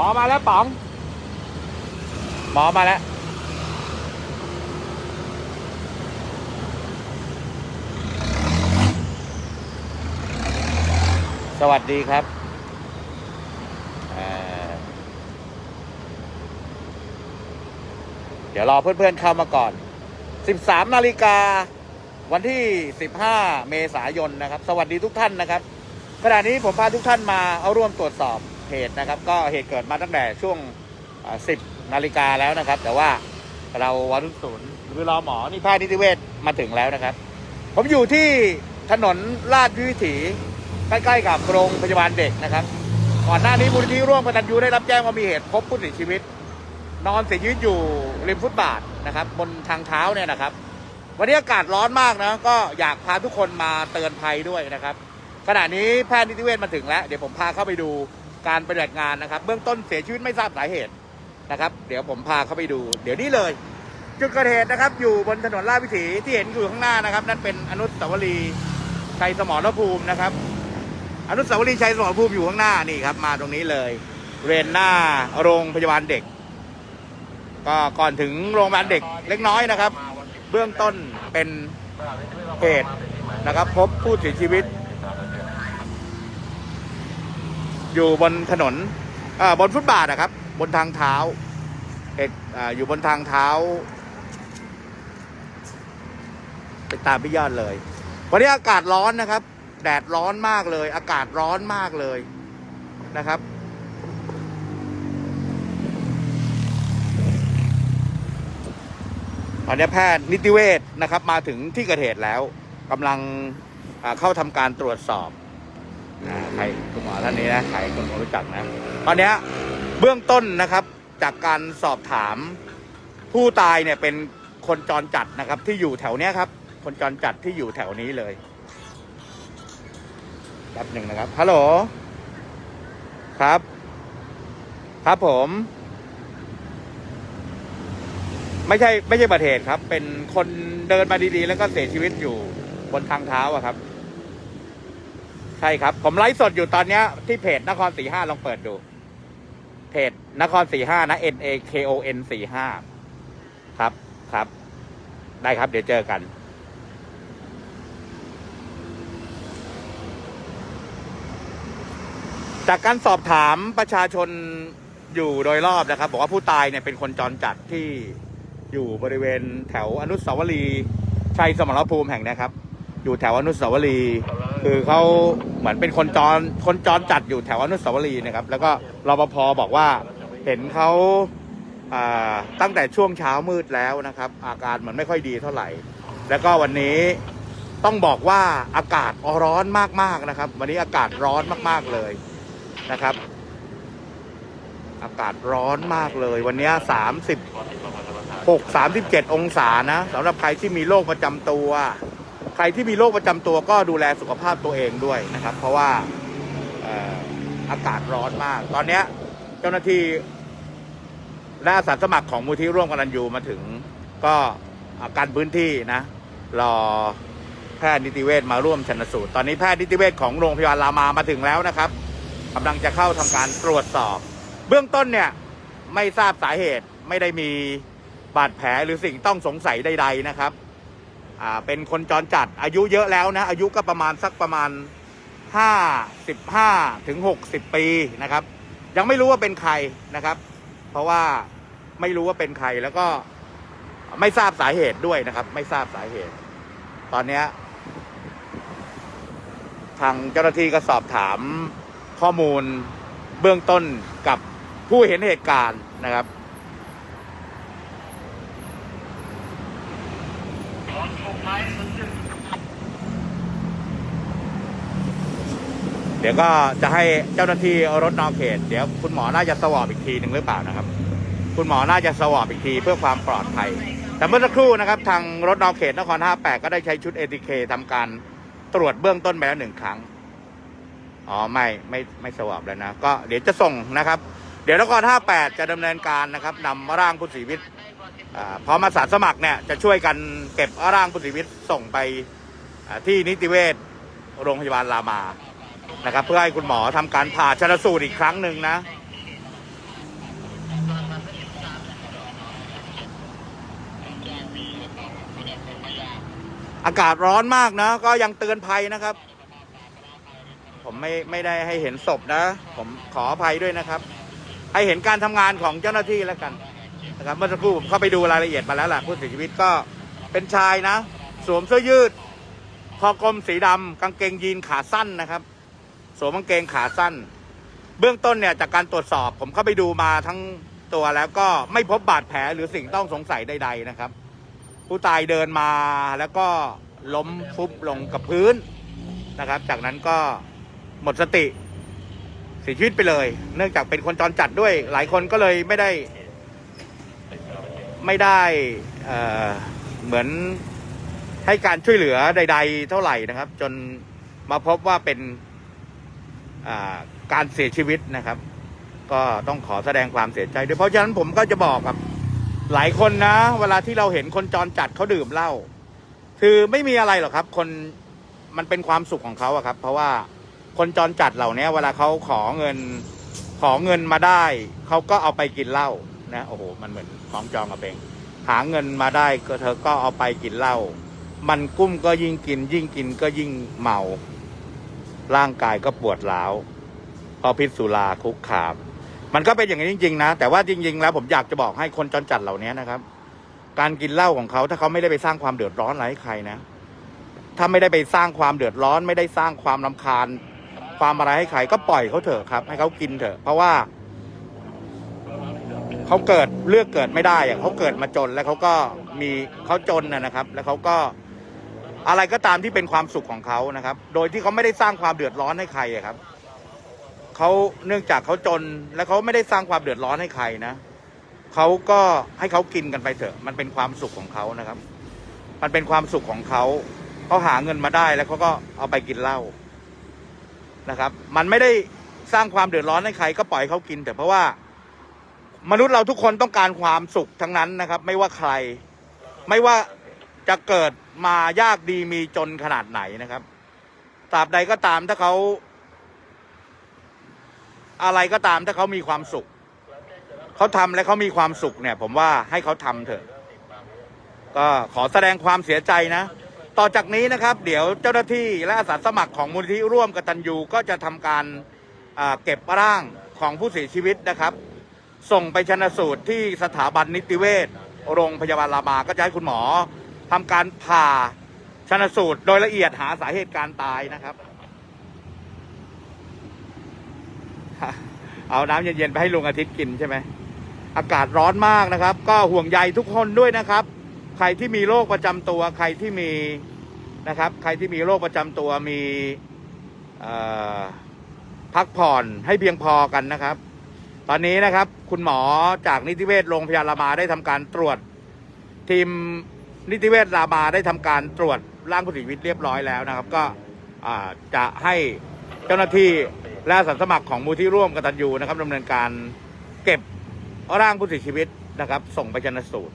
หมอมาแล้วป๋อง หมอมาแล้วสวัสดีครับเเดี๋ยวรอเพื่อนๆเข้ามาก่อน 13 นาฬิกา วันที่ 15 เมษายนนะครับ สวัสดีทุกท่านนะครับ ขณะนี้ผมพาทุกท่านมาเอาร่วมตรวจสอบ เหตุนะครับ ก็เหตุเกิดมาตั้งแต่ช่วง 10นาฬิกาแล้วนะครับ แต่ว่าเราวัรุศูนย์หรือรอหมอนี่แพทย์นิติเวชมาถึงแล้วนะครับ ผมอยู่ที่ถนนลาดวิถีใกล้ๆกับโรงพยาบาลเด็กนะครับ ก่อนหน้านี้มูลนิธิร่วมกตัญญูได้รับแจ้งว่ามีเหตุพบผู้เสียชีวิต นอนเสียชีวิตอยู่ริมฟุตบาทนะครับ บนทางเท้าเนี่ยนะครับ วันนี้อากาศร้อนมากนะก็อยากพาทุกคนมาเตือนภัยด้วยนะครับขณะนี้แพทย์นิติเวชมาถึงแล้ว เดี๋ยวผมพาเข้าไปดู การปฏิบัติงานนะครับ เบื้องต้นเสียชีวิตไม่ทราบสาเหตุนะครับ เดี๋ยวผมพาเข้าไปดู เดี๋ยวนี้เลย จุดเกิดเหตุนะครับ อยู่บนถนนลาดวิถีที่เห็นอยู่ข้างหน้านะครับ นั่นเป็นอนุสาวรีย์ชัยสมรภูมินะครับ อนุสาวรีย์ชัยสมรภูมิอยู่ข้างหน้านี่ครับ มาตรงนี้เลยเรนหน้าโรงพยาบาลเด็ก ก็ก่อนถึงโรงพยาบาลเด็กเล็กน้อยนะครับ เบื้องต้นเป็นเหตุนะครับ พบผู้เสียชีวิต อยู่บนถนนบนฟุตบาทนะครับ บนทางเท้าเอ่าอยู่บนทางเท้า ไปตามพี่ยอดเลย วันนี้อากาศร้อนนะครับ แดดร้อนมากเลย อากาศร้อนมากเลยนะครับ ตอนนี้แพทย์นิติเวชนะครับ มาถึงที่เกิดเหตุแล้วกำลังเข้าทำการตรวจสอบ อ่าใครคุณหมอท่านนี้นะใครคุมอรู้จักนะตอนเนี้ยเบื้องต้นนะครับจากการสอบถามผู้ตายเนี่ยเป็นคนจรจัดนะครับ ที่อยู่แถวเนี้ยครับ คนจรจัดที่อยู่แถวนี้เลยแป๊บหนึ่งนะครับฮัลโหลครับ ครับผม ไม่ใช่ไม่ใช่บัติเหตุครับ เป็นคนเดินมาดีๆ แล้วก็เสียชีวิตอยู่บนทางเท้าอะครับ ใช่ครับ ผมไลฟ์สดอยู่ตอนเนี้ยที่เพจนครสี่ห้าลองเปิดดู เพจนครสี่ห้านะ N A K O N สี่ห้าครับครับ ได้ครับ เดี๋ยวเจอกันจากการสอบถามประชาชนอยู่โดยรอบนะครับ บอกว่าผู้ตายเนี่ยเป็นคนจรจัดที่อยู่บริเวณแถวอนุสาวรีย์ชัยสมรภูมิแห่งนี้ครับ อยู่แถวอนุสาวรีย์คือเขาเหมือนเป็นคนจรคนจรจัดอยู่แถวอนุสาวรีย์นะครับ แล้วก็รปภบอกว่าเห็นเขาอ่าตั้งแต่ช่วงเช้ามืดแล้วนะครับ อาการมือนไม่ค่อยดีเท่าไหร่ แล้วก็วันนี้ต้องบอกว่าอากาศร้อนมากๆนะครับ วันนี้อากาศร้อนมากๆเลยนะครับ อากาศร้อนมากเลย วันนี้สามสิบหกสามสิบเจ็ดองศานะสำหรับใครที่มีโรคประจำตัว ใครที่มีโรคประจำตัวก็ดูแลสุขภาพตัวเองด้วยนะครับ เพราะว่าอากาศร้อนมาก ตอนเนี้ยเจ้าหน้าที่และอาสาสมัครของมูลที่ร่วมกันยูมาถึงก็การพื้นที่นะรอแพทย์นิติเวชมาร่วมชันสูตร ตอนนี้แพทย์นิติเวชของโรงพยาบาลรามามาถึงแล้วนะครับกำลังจะเข้าทำการตรวจสอบ เบื้องต้นเนี่ยไม่ทราบสาเหตุไม่ได้มีบาดแผลหรือสิ่งต้องสงสัยใด ๆนะครับ อ่าเป็นคนจรจัดอายุเยอะแล้วนะ อายุก็ประมาณสักประมาณห้าสิบห้าถึงหกสิบปีนะครับ ยังไม่รู้ว่าเป็นใครนะครับ เพราะว่าไม่รู้ว่าเป็นใครแล้วก็ไม่ทราบสาเหตุด้วยนะครับ ไม่ทราบสาเหตุ ตอนนี้ทางเจ้าหน้าที่ก็สอบถามข้อมูลเบื้องต้นกับผู้เห็นเหตุการณ์นะครับ เดี๋ยวก็จะให้เจ้าหน้าที่รถนอกเขต เดี๋ยวคุณหมอน่าจะสวอปอีกทีหนึ่งหรือเปล่านะครับ คุณหมอน่าจะสวอปอีกทีเพื่อความปลอดภัย แต่เมื่อสักครู่นะครับ ทางรถนอกเขตนคร58ก็ได้ใช้ชุด ATK ทำการตรวจเบื้องต้นไปแล้วหนึ่งครั้ง อ๋อไม่ไม่ไม่สวอปแล้วนะ ก็เดี๋ยวจะส่งนะครับ เดี๋ยวนคร58 จะดำเนินการนะครับนำร่างผู้เสียชีวิตพร้อมอาสาสมัครเนี่ยจะช่วยกันเก็บร่างผู้เสียชีวิตส่งไปที่นิติเวชโรงพยาบาลรามา นะครับ เพื่อให้คุณหมอทำการผ่าชนสูตรอีกครั้งหนึ่งนะ อากาศร้อนมากนะ ก็ยังเตือนภัยนะครับ ผมไม่ไม่ได้ให้เห็นศพนะ ผมขออภัยด้วยนะครับ ให้เห็นการทำงานของเจ้าหน้าที่แล้วกันนะครับเมื่อสักครู่ผมเข้าไปดูรายละเอียดมาแล้วล่ะผู้เสียชีวิตก็เป็นชายนะ สวมเสื้อยืดคอกลมสีดำกางเกงยีนขาสั้นนะครับ สวมกางเกงขาสั้น เบื้องต้นเนี่ยจากการตรวจสอบผมเข้าไปดูมาทั้งตัวแล้วก็ไม่พบบาดแผลหรือสิ่งต้องสงสัยใด ๆนะครับ ผู้ตายเดินมาแล้วก็ล้มฟุบลงกับพื้นนะครับ จากนั้นก็หมดสติเสียชีวิตไปเลย เนื่องจากเป็นคนจรจัดด้วย หลายคนก็เลยไม่ได้ไม่ได้เเหมือนให้การช่วยเหลือใด ๆ เท่าไหร่นะครับ จนมาพบว่าเป็น การเสียชีวิตนะครับ ก็ต้องขอแสดงความเสียใจด้วยเพราะฉะนั้นผมก็จะบอกกับหลายคนนะ เวลาที่เราเห็นคนจรจัดเขาดื่มเหล้าคือไม่มีอะไรหรอกครับ คนมันเป็นความสุขของเขาอะครับ เพราะว่าคนจรจัดเหล่านี้เวลาเขาขอเงินขอเงินมาได้เขาก็เอาไปกินเหล้านะโอ้โหมันเหมือนของจองกับเองหาเงินมาได้ก็เธอก็เอาไปกินเหล้ามันกุ้มก็ยิ่งกิน ยิ่งกินก็ยิ่งเมา ร่างกายก็ปวดร้าวเพอพิษสุราคุกคาม มันก็เป็นอย่างนี้จริง ๆ นะ แต่ว่าจริง ๆ แล้วผมอยากจะบอกให้คนจรจัดเหล่านี้นะครับ การกินเหล้าของเขาถ้าเขาไม่ได้ไปสร้างความเดือดร้อนอะไรให้ใครนะ ถ้าไม่ได้ไปสร้างความเดือดร้อน ไม่ได้สร้างความรำคาญ ความอะไรให้ใครก็ปล่อยเขาเถอะครับ ให้เขากินเถอะ เพราะว่าเขาเกิดเลือกเกิดไม่ได้อะเขาเกิดมาจนแล้วเขาก็มีเขาจนนะนะครับ แล้วเขาก็ อะไรก็ตามที่เป็นความสุขของเขานะครับ โดยที่เขาไม่ได้สร้างความเดือดร้อนให้ใครครับเขาเนื่องจากเขาจนและเขาไม่ได้สร้างความเดือดร้อนให้ใครนะเขาก็ให้เขากินกันไปเถอะ มันเป็นความสุขของเขานะครับ มันเป็นความสุขของเขาเขาหาเงินมาได้แล้วเขาก็เอาไปกินเหล้านะครับ มันไม่ได้สร้างความเดือดร้อนให้ใคร ก็ปล่อยเขากินแต่เพราะว่ามนุษย์เราทุกคนต้องการความสุขทั้งนั้นนะครับ ไม่ว่าใคร ไม่ว่า จะเกิดมายากดีมีจนขนาดไหนนะครับตราบใดก็ตามถ้าเขา อะไรก็ตามถ้าเขามีความสุข เขาทำและเขามีความสุขเนี่ย ผมว่าให้เขาทำเถอะ ก็ขอแสดงความเสียใจนะ ต่อจากนี้นะครับ เดี๋ยวเจ้าหน้าที่และอาสาสมัครของมูลที่ร่วมกตัญญูก็จะทำการเก็บร่างของผู้เสียชีวิตนะครับ ส่งไปชนะสูตรที่สถาบันนิติเวชโรงพยาบาลรามาก็จะให้คุณหมอ ทำการผ่าชนสูตรโดยละเอียดหาสาเหตุการตายนะครับ เอาน้ำเย็นๆไปให้ลุงอาทิตย์กินใช่ไหมอากาศร้อนมากนะครับ ก็ห่วงใยทุกคนด้วยนะครับ ใครที่มีโรคประจำตัว ใครที่มีนะครับ ใครที่มีโรคประจำตัวมีพักผ่อนให้เพียงพอกันนะครับ ตอนนี้นะครับ คุณหมอจากนิติเวชโรงพยาบาลรามาได้ทำการตรวจทีม นิติเวชรามาได้ทำการตรวจร่างผู้เสียชีวิตเรียบร้อยแล้วนะครับ ก็อ่าจะให้เจ้าหน้าที่และอาสาสมัครของมูลที่ร่วมกตัญญูนะครับดำเนินการเก็บร่างผู้เสียชีวิตนะครับ ส่งไปชันสูตร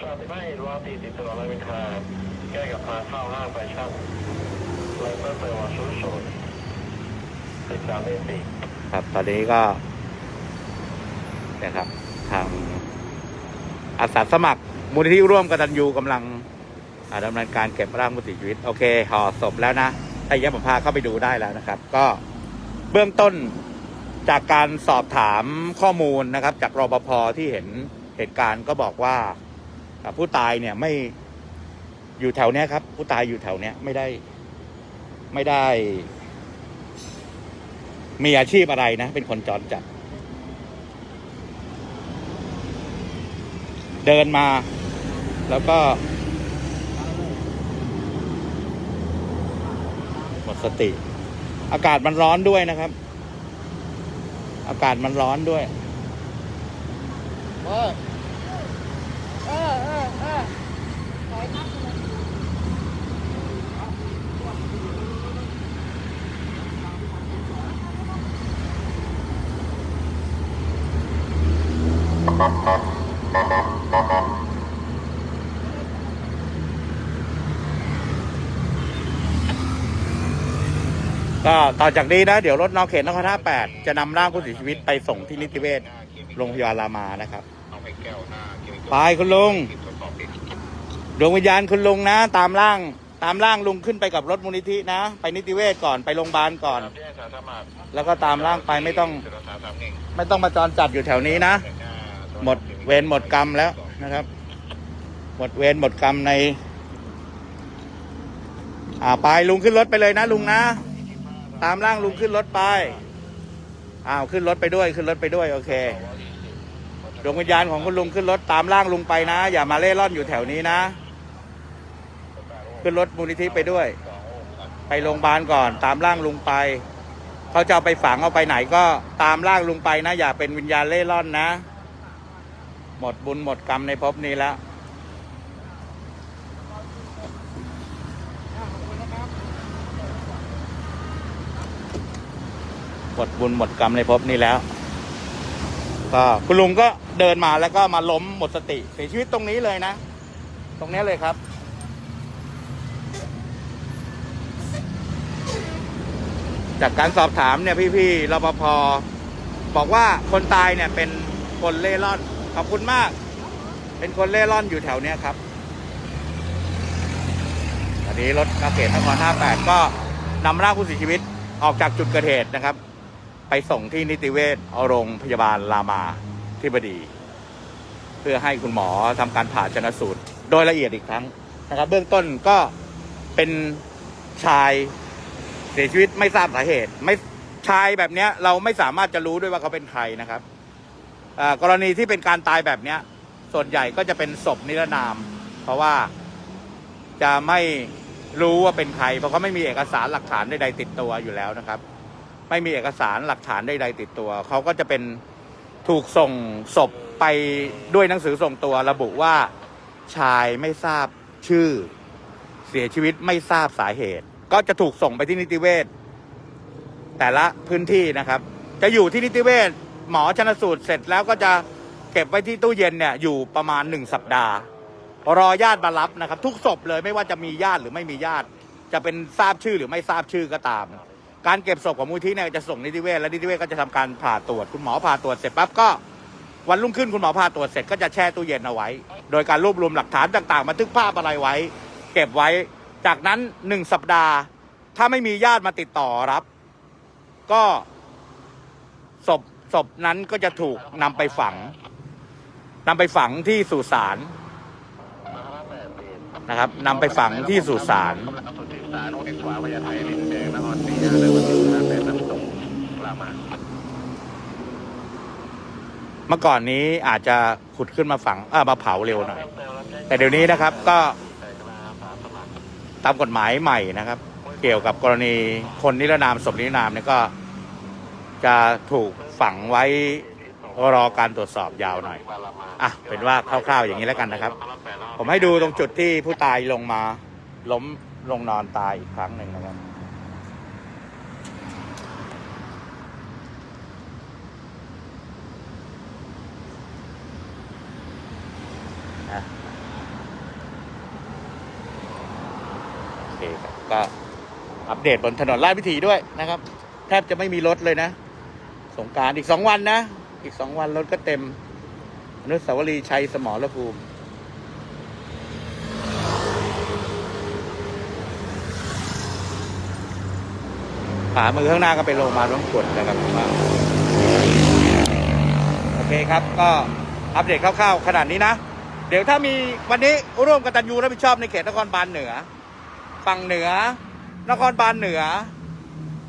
ชาติไม่รอตีติดตลอดเลยเป็นคาแก้กับพาเข้าห้างแฟชั่นเลยเพิ่มเติมมาชุดโซนติดตามเอซีครับ ตอนนี้ก็นะครับทาง อาสาสมัครมูลนิธิร่วมกตัญญูกำลังอ่าดำเนินการเก็บร่างผู้เสียชีวิต โอเคห่อศพแล้วนะถ้าอย่างผมพาเข้าไปดูได้แล้วนะครับ ก็เบื้องต้นจากการสอบถามข้อมูลนะครับ จากรปภที่เห็นเหตุการณ์ก็บอกว่าอ่าผู้ตายเนี่ยไม่อยู่แถวเนี้ยครับ ผู้ตายอยู่แถวเนี้ยไม่ได้ไม่ได้ มีอาชีพอะไรนะ เป็นคนจรจัด เดินมา แล้วก็หมดสติ อากาศมันร้อนด้วยนะครับ อากาศมันร้อนด้วยเออเออเออเออถอยนับเลย ก็ต่อจากนี้นะ เดี๋ยวรถนอเขตนครท่าแปดจะนำร่างผู้เสียชีวิตไปส่งที่นิติเวชโรงพยาบาลรามานะครับไปแก้วหน้าไปคุณลุงดวงวิญญาณคุณลุงนะ ตามร่าง ตามร่างลุงขึ้นไปกับรถมูลนิธินะ ไปนิติเวศก่อนไปโรงพยาบาลก่อน แล้วก็ตามร่างไปไม่ต้องสุรสาสามเก่งไม่ต้องมาจรจัดอยู่แถวนี้นะ หมดเวรหมดกรรมแล้วนะครับ หมดเวรหมดกรรมใน อ่าไปลุงขึ้นรถไปเลยนะลุงนะ ตามร่างลุงขึ้นรถไป อ้าวขึ้นรถไปด้วยขึ้นรถไปด้วย โอเค ดวงวิญญาณของคุณลุงขึ้นรถตามร่างลุงไปนะ อย่ามาเล่ร่อนอยู่แถวนี้นะ ขึ้นรถมูลนิธิไปด้วย ไปโรงพยาบาลก่อน ตามร่างลุงไป เขาจะเอาไปฝังเอาไปไหนก็ตามร่างลุงไปนะ อย่าเป็นวิญญาณเล่ร่อนนะ หมดบุญหมดกรรมในภพนี้แล้ว หมดบุญหมดกรรมในภพนี้แล้ว ก็คุณลุงก็เดินมาแล้วก็มาล้มหมดสติเสียชีวิตตรงนี้เลยนะ ตรงนี้เลยครับ จากการสอบถามเนี่ยพี่ๆรปภบอกว่าคนตายเนี่ยเป็นคนเล่ร่อน ขอบคุณมาก เป็นคนเล่ร่อนอยู่แถวเนี้ยครับตอนนี้รถกระเกตนคร58ก็นำร่างผู้เสียชีวิตออกจากจุดเกิดเหตุนะครับ ไปส่งที่นิติเวชโรงพยาบาลรามาธิบดี เพื่อให้คุณหมอทำการผ่าชนสูตร โดยละเอียดอีกครั้งนะครับ เบื้องต้นก็เป็นชายเสียชีวิตไม่ทราบสาเหตุ ไม่ชายแบบเนี้ย เราไม่สามารถจะรู้ด้วยว่าเขาเป็นใครนะครับกรณีที่เป็นการตายแบบเนี้ย ส่วนใหญ่ก็จะเป็นศพนิรนาม เพราะว่าจะไม่รู้ว่าเป็นใคร เพราะเขาไม่มีเอกสารหลักฐานใดๆติดตัวอยู่แล้วนะครับ ไม่มีเอกสารหลักฐานใดๆติดตัว เขาก็จะเป็นถูกส่งศพไปด้วยหนังสือส่งตัวระบุว่าชายไม่ทราบชื่อ เสียชีวิตไม่ทราบสาเหตุ ก็จะถูกส่งไปที่นิติเวชแต่ละพื้นที่นะครับ จะอยู่ที่นิติเวชหมอชนสูตรเสร็จแล้วก็จะเก็บไว้ที่ตู้เย็นเนี่ยอยู่ประมาณหนึ่งสัปดาห์ รอญาติมารับนะครับ ทุกศพเลยไม่ว่าจะมีญาติหรือไม่มีญาติ จะเป็นทราบชื่อหรือไม่ทราบชื่อก็ตาม การเก็บศพของมูลที่เนี่ยจะส่งนิติเวชและนิติเวชก็จะทำการผ่าตรวจคุณหมอผ่าตรวจเสร็จปั๊บก็วันรุ่งขึ้นคุณหมอผ่าตรวจเสร็จก็จะแช่ตู้เย็นเอาไว้ โดยการรวบรวมหลักฐานต่างๆบันทึกภาพอะไรไว้ เก็บไว้ จากนั้นหนึ่งสัปดาห์ ถ้าไม่มีญาติมาติดต่อรับ ก็ศพศพนั้นก็จะถูกนำไปฝังนำไปฝังที่สุสาน นะครับนำไปฝังที่สุสานเอ็กซ์ขวาพญาไทลินแดงนครศรีธรรมราชวันที่ห้าแปดน้ำตกรามาเมื่อก่อนนี้อาจจะขุดขึ้นมาฝังเออมาเผาเร็วหน่อย แต่เดี๋ยวนี้นะครับก็ตามกฎหมายใหม่นะครับ เกี่ยวกับกรณีคนนิรนามศพนิรนามเนี่ยก็จะถูกฝังไว้รอการตรวจสอบยาวหน่อย อะ เป็นว่าคร่าวๆอย่างนี้แล้วกันนะครับ ผมให้ดูตรงจุดที่ผู้ตายลงมา ล้มลงนอนตายอีกครั้งหนึ่งนะครับอะโอเคครับก็อัปเดตบนถนนลาดวิถีด้วยนะครับ แทบจะไม่มีรถเลยนะ สงการอีกสองวันนะ อีกสองวันรถก็เต็มอนุสาวรีย์ชัยสมรภูมิ ขวามือข้างหน้าก็เป็นโรงพยาบาลร่วงกดนะครับผมโอเคครับก็อัปเดตคร่าวๆขนาดนี้นะ เดี๋ยวถ้ามีวันนี้ร่วมกตัญญูรับผิดชอบในเขตนครบาลเหนือ ฝั่งเหนือ นครบาลเหนือ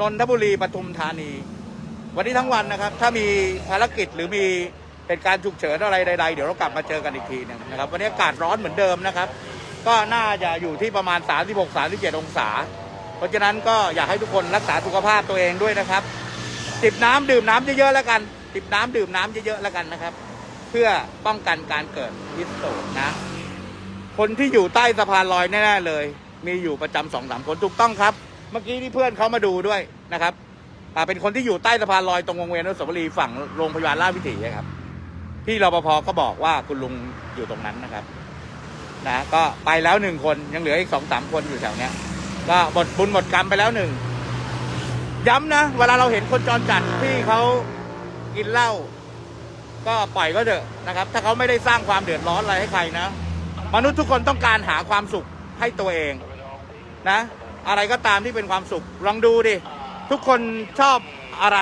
นนทบุรีปทุมธานี วันนี้ทั้งวันนะครับ ถ้ามีภารกิจหรือมีเป็นการฉุกเฉินอะไรใดๆเดี๋ยวเรากลับมาเจอกันอีกทีนึงนะครับ วันนี้อากาศร้อนเหมือนเดิมนะครับ ก็น่าจะอยู่ที่ประมาณ 36-37 องศา เพราะฉะนั้นก็อยากให้ทุกคนรักษาสุขภาพตัวเองด้วยนะครับจิบน้ำดื่มน้ำเยอะๆแล้วกันจิบน้ำดื่มน้ำเยอะๆแล้วกันนะครับ เพื่อป้องกันการเกิดฮิสโตรกนะ คนที่อยู่ใต้สะพานลอยแน่ๆเลย มีอยู่ประจำสองสามคนถูกต้องครับ เมื่อกี้ที่เพื่อนเขามาดูด้วยนะครับเป็นคนที่อยู่ใต้สะพานลอยตรงวงเวียนอนุสาวรีย์ฝั่งโรงพยาบาลราชวิถีครับพี่รปภก็บอกว่าคุณลุงอยู่ตรงนั้นนะครับ นะ ก็ไปแล้วหนึ่งคนยังเหลืออีกสองสามคนอยู่แถวเนี้ย ก็หมดบุญหมดกรรมไปแล้วหนึ่ง ย้ำนะ เวลาเราเห็นคนจรจัดที่เขากินเหล้าก็ปล่อยก็เถอะนะครับ ถ้าเขาไม่ได้สร้างความเดือดร้อนอะไรให้ใครนะ มนุษย์ทุกคนต้องการหาความสุขให้ตัวเองนะ อะไรก็ตามที่เป็นความสุข ลองดูดิ ทุกคนชอบอะไร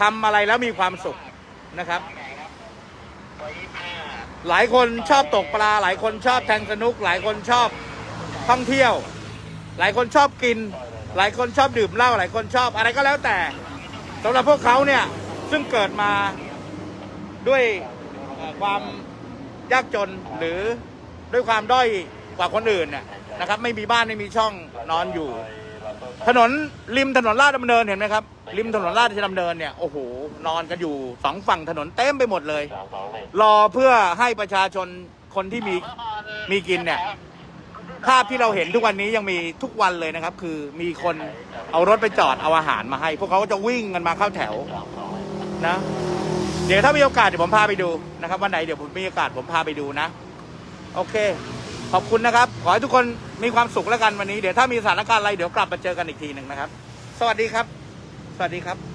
ทำอะไรแล้วมีความสุขนะครับ หลายคนชอบตกปลา หลายคนชอบแทงสนุก หลายคนชอบท่องเที่ยว หลายคนชอบกิน หลายคนชอบดื่มเหล้าหลายคนชอบอะไรก็แล้วแต่สำหรับพวกเขาเนี่ยซึ่งเกิดมาด้วยความยากจนหรือด้วยความด้อยกว่าคนอื่นเนี่ยนะครับ ไม่มีบ้านไม่มีช่องนอนอยู่ ถนนริมถนนลาดดำเนินเห็นไหมครับ ริมถนนลาดดำเนินเนี่ยโอ้โหนอนกันอยู่สองฝั่งถนนเต็มไปหมดเลย รอเพื่อให้ประชาชนคนที่มีมีกินเนี่ย ภาพที่เราเห็นทุกวันนี้ยังมีทุกวันเลยนะครับ คือมีคนเอารถไปจอดเอาอาหารมาให้ พวกเขาก็จะวิ่งกันมาเข้าแถวสามสองหนึ่งนะ เดี๋ยวถ้ามีโอกาสเดี๋ยวผมพาไปดูนะครับวันไหนเดี๋ยวผมมีโอกาสผมพาไปดูนะ โอเค ขอบคุณนะครับ ขอให้ทุกคนมีความสุขแล้วกันวันนี้เดี๋ยวถ้ามีสถานการณ์อะไรเดี๋ยวกลับมาเจอกันอีกทีหนึ่งนะครับ สวัสดีครับ สวัสดีครับ